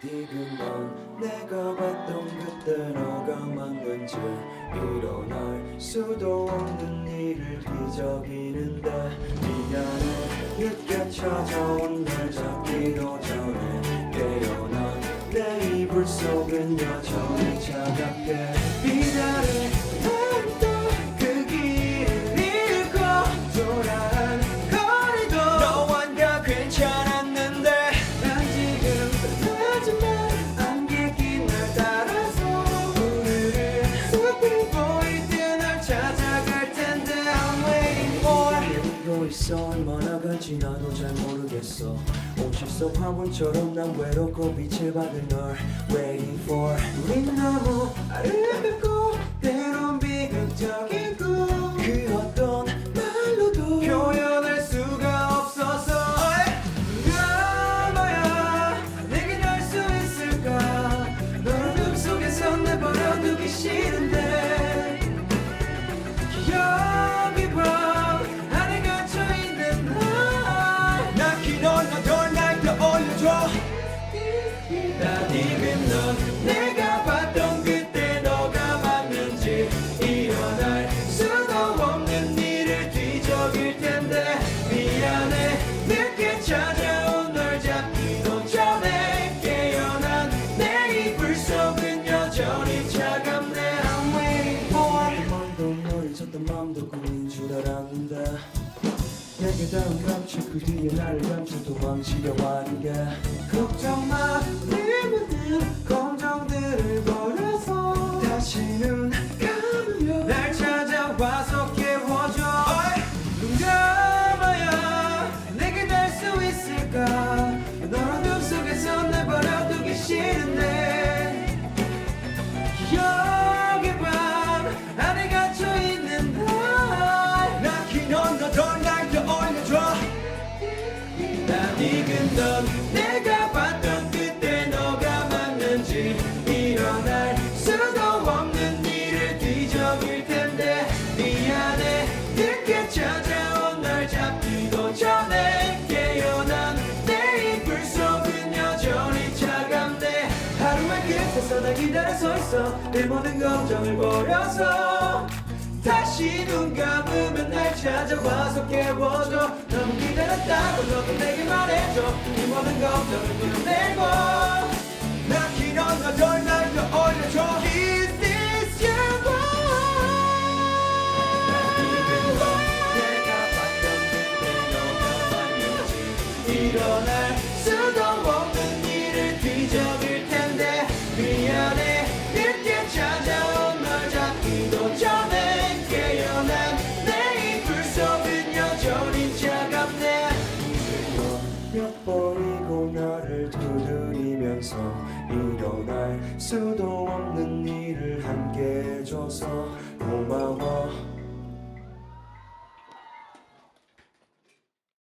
디그 넌 내가 봤던 그때 너가 맞는지 일어날 수도 없는 일을 기적이는데 미안해. 늦게 찾아온 날 잡기도 전에 깨어난 내 이불 속은 여전히 차갑게 있어. 얼마나 간지 나도 잘 모르겠어. 속 화분처럼 난 외롭고 빛을 받을 널 waiting for. 우린 너무 아름답고 때론 비극적이 맘도 꿈인 줄 알았는데 내게 닿은 감출 그 뒤에 나를 감출 도망치려 하는 게 걱정 마 넌 내가 봤던 그때 너가 맞는지 일어날 수도 없는 일을 뒤적일 텐데 미안해. 늦게 찾아온 날 잡기도 전에 깨어난 내 이불 속은 여전히 차갑네. 하루의 끝에서 나 기다려 서 있어. 내 모든 걱정을 버려서 다시 눈 감으면 날 찾아와서 깨워줘. 너무 말해줘 이 모든 걱정을 풀어내고 나 길어 너덜날 떠올려줘. Is this your world? 일어날 나를 두드리면서 일어날 수도 없는 일을 함께 해줘서 고마워